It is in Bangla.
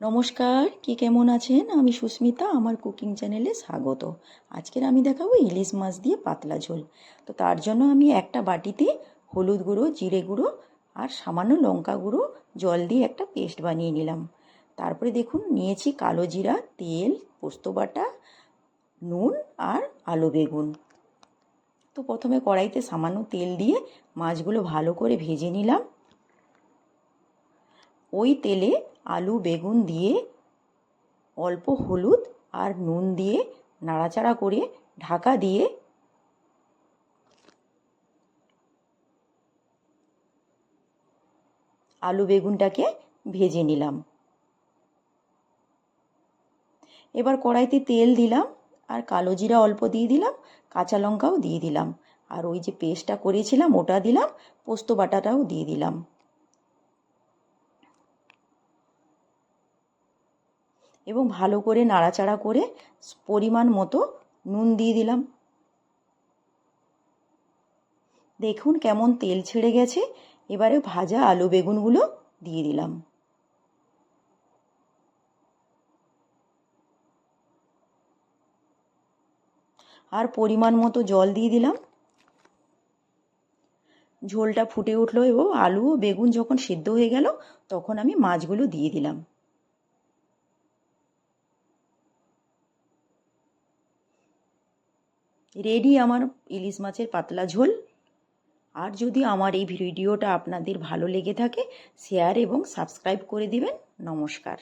নমস্কার, কে কেমন আছেন? আমি সুস্মিতা, আমার কুকিং চ্যানেলে স্বাগত। আজকের আমি দেখাবো ইলিশ মাছ দিয়ে পাতলা ঝোল। তো তার জন্য আমি একটা বাটিতে হলুদ গুঁড়ো, জিরে গুঁড়ো আর সামান্য লঙ্কা গুঁড়ো জল দিয়ে একটা পেস্ট বানিয়ে নিলাম। তারপরে দেখুন, নিয়েছি কালো জিরা, তেল, পোস্ত বাটা, নুন আর আলু বেগুন। তো প্রথমে কড়াইতে সামান্য তেল দিয়ে মাছগুলো ভালো করে ভেজে নিলাম। ওই তেলে আলু, বেগুন দিয়ে অল্প হলুদ আর নুন দিয়ে নাড়াচাড়া করে ঢাকা দিয়ে আলু, বেগুনটাকে ভেজে নিলাম। এবার কড়াইতে তেল দিলাম আর কালো জিরা অল্প দিয়ে দিলাম, কাঁচা লঙ্কাও দিয়ে দিলাম। আর ওই যে পেস্টটা করেছিলাম ওটা দিলাম, পোস্ত বাটাটাও দিয়ে দিলাম। এবং ভালো করে নাড়াচাড়া করে পরিমাণ মতো নুন দিয়ে দিলাম। দেখুন কেমন তেল ছেড়ে গেছে। এবারে ভাজা আলু বেগুনগুলো দিয়ে দিলাম। আর পরিমাণ মতো জল দিয়ে দিলাম। ঝোলটা ফুটে উঠল এবং আলু ও বেগুন যখন সিদ্ধ হয়ে গেল, তখন আমি মাছগুলো দিয়ে দিলাম। রেডি আমার ইলিশ মাছের পাতলা ঝোল। আর যদি আমার এই ভিডিওটা আপনাদের ভালো লেগে থাকে শেয়ার এবং সাবস্ক্রাইব করে দিবেন। নমস্কার।